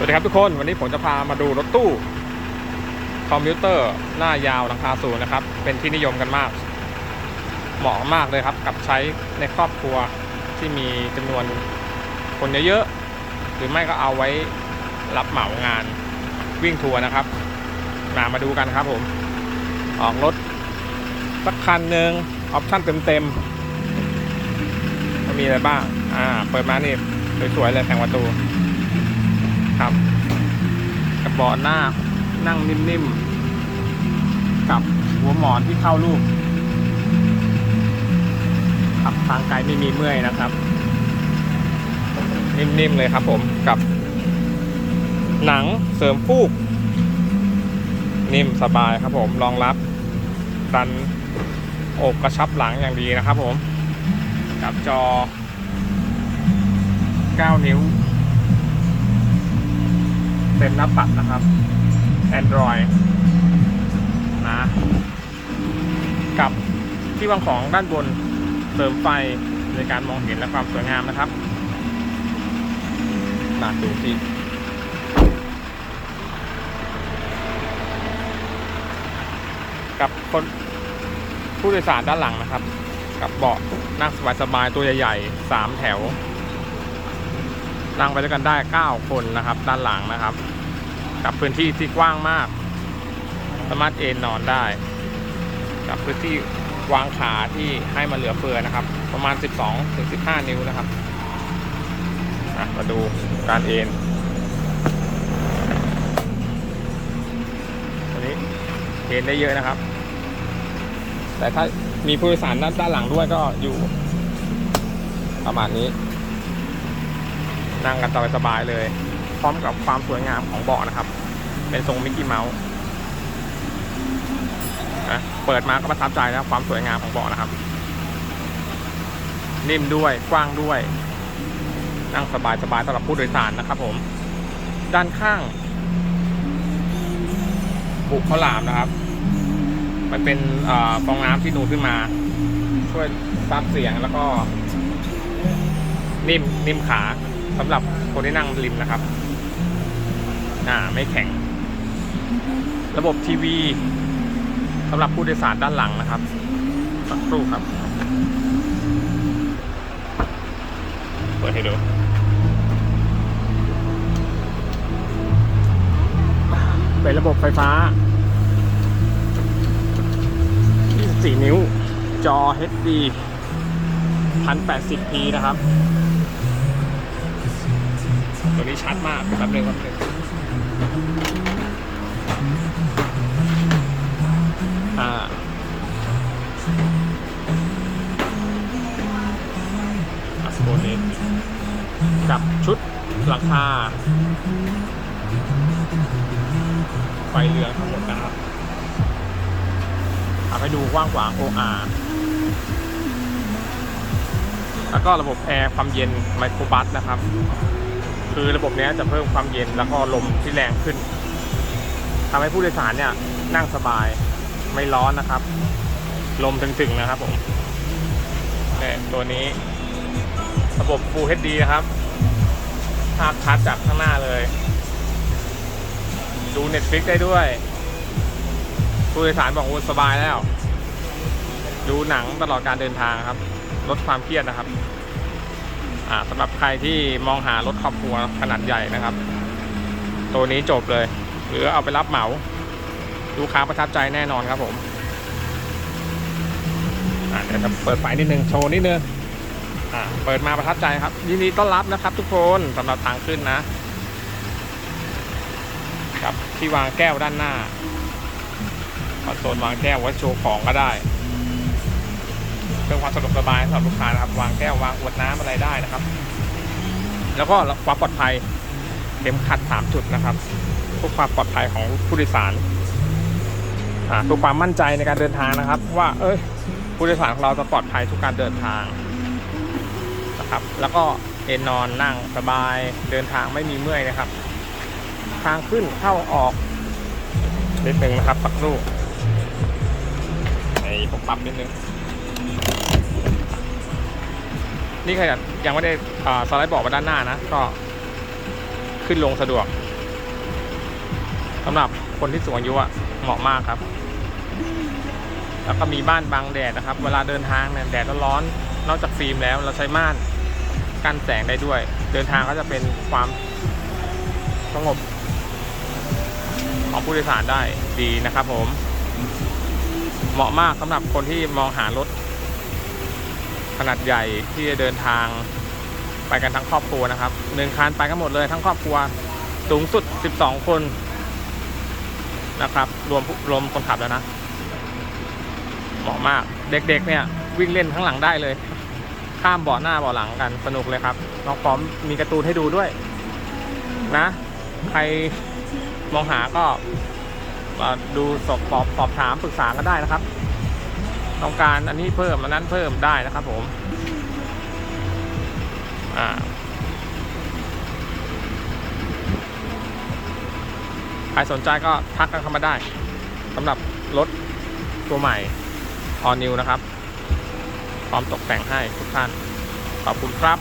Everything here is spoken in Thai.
สวัสดีครับทุกคนวันนี้ผมจะพามาดูรถตู้คอมพิวเตอร์หน้ายาวหลังคาสูงนะครับ เป็นที่นิยมกันมาก เหมาะมากเลยครับ กับใช้ในครอบครัวที่มีจำนวนคนเยอะๆหรือไม่ก็เอาไว้รับเหมางานวิ่งทัวร์นะครับมามาดูกันครับผม ออกรถสักคันหนึ่งออปชั่นเต็มๆมันมีอะไรบ้าง อ่า เปิดมานี่สวยๆเลยแผงประตู ครับ กระเบาะหน้านั่งนิ่มๆ กับหัวหมอนที่เข้ารูปขับทางไกลไม่มีเมื่อยนะครับ นิ่มๆเลยครับผมกับหนังเสริมฟูก นิ่มสบายครับผมรองรับดันอกกระชับหลังอย่างดีนะครับผม กับจอ 9 นิ้ว เต็มหน้าปัดนะครับ Android นะ กับที่วางของด้านบนเสริมไฟในการมองเห็นและความสวยงามนะครับมาดูที่กับคนผู้โดยสารด้านหลังนะครับ กับเบาะนั่งสบายๆตัวใหญ่ๆ3แถวนั่งไปด้วยกันได้ 9 คนนะครับ ด้านหลังนะครับ กับพื้นที่ที่กว้างมาก สามารถเอนนอนได้ กับพื้นที่วางขาที่ให้มาเหลือเฟือนะครับ ประมาณ 12ถึง15 นิ้วนะครับมาดูการเอนตัวนี้เอนได้เยอะนะครับ แต่ถ้ามีผู้โดยสารด้านด้านหลังด้วยก็อยู่ประมาณนี้ นั่งกันสบายๆเลย พร้อมกับความสวยงามของเบาะนะครับ เป็นทรงมิกกี้เมาส์เปิดมาก็ประทับใจนะความสวยงามของเบาะนะครับ นิ่มด้วยกว้างด้วย นั่งสบายๆสำหรับผู้โดยสารนะครับ ผม ด้านข้างบุกข้าวหลามนะครับ มันเป็นฟองน้ำที่นูนขึ้นมา ช่วยซับเสียงแล้วก็ นิ่มนิ่มขาสำหรับคนที่นั่งริมนะครับ อ่าไม่แข็ง ระบบทีวีสำหรับผู้โดยสารด้านหลังนะครับสักครู่ครับเปิดให้ดูเป็นระบบไฟฟ้า 24 นิ้ว จอ HD 1080p นะครับ ตัวนี้ชัดมากแป๊บนึงแป๊บนึง ดหลังคาไฟเหลืองทั้งหมดนะครับเอาให้ดูกว้างขวาง OR แล้วก็ระบบแอร์ความเย็นไมโครบัสนะครับ คือระบบนี้จะเพิ่มความเย็นแล้วก็ลมที่แรงขึ้นทำให้ผู้โดยสารเนี่ยนั่งสบายไม่ร้อนนะครับ ลมถึงๆนะครับผมเนี่ยตัวนี้ระบบ Full HD นะครับ ภาพชัดจากข้างหน้าเลย ดู Netflix ได้ด้วยผู้โดยสารบอกโอ้สบายแล้ว ดูหนังตลอดการเดินทางครับ ลดความเครียดนะครับอ่าสำหรับใครที่มองหารถครอบครัวขนาดใหญ่นะครับ ตัวนี้จบเลย หรือเอาไปรับเหมา ลูกค้าประทับใจแน่นอนครับผมอ่าเดี๋ยวจะเปิดไฟนิดนึง โชว์นิดนึง อ่าเปิดมาประทับใจครับยินดีต้อนรับนะครับ ทุกคนสำหรับทางขึ้นนะกับที่วางแก้วด้านหน้าคอนโซลวางแก้วไว้โชว์ของก็ได้เพื่อความสะดวกสบายสำหรับลูกค้านะครับ วางแก้ววางอวดน้ำอะไรได้นะครับ แล้วก็ความปลอดภัยเข็มขัดสามจุดนะครับเพื่อความปลอดภัยของผู้โดยสารอ่าเพื่อความมั่นใจในการเดินทางนะครับ ว่า เอ้ยผู้โดยสารของเราจะปลอดภัยทุกการเดินทาง นะครับ แล้วก็เอนนอนนั่งสบายเดินทางไม่มีเมื่อยนะครับ ทางขึ้นเข้าออกนิดนึงนะครับสักครู่ไอ้ผมปรับนิดนึงนี่ขนาดยังไม่ได้สไลด์บอกมาด้านหน้านะ ก็ขึ้นลงสะดวกสำหรับคนที่สูงอายุอะเหมาะมากครับ แล้วก็มีบ้านบังแดดนะครับ เวลาเดินทางเนี่ยแดดร้อนๆนอกจากฟิล์มแล้วเราใช้ม่าน กันแสงได้ด้วย เดินทางก็จะเป็นความสงบ ของผู้โดยสารได้ดีนะครับผม เหมาะมากสำหรับคนที่มองหารถ ขนาดใหญ่ที่จะเดินทางไปกันทั้งครอบครัวนะครับหนึ่งคันไปกันหมดเลยทั้งครอบครัวสูงสุด 12 คนนะครับ รวมรวมคนขับแล้วนะ เหมาะมากเด็กๆเนี่ย วิ่งเล่นข้างหลังได้เลย ข้ามเบาะหน้าเบาะหลังกันสนุกเลยครับน้องพร้อมมีการ์ตูนให้ดูด้วย นะ ใครมองหาก็มาดูสอบสอบสอบถามปรึกษาก็ได้นะครับ ต้องการอันนี้เพิ่มอันนั้นเพิ่มได้นะครับ ผม อ่าใครสนใจก็ทักกันเข้ามาได้สำหรับรถตัวใหม่ All New นะครับ พร้อมตกแต่งให้ทุกท่าน ขอบคุณครับ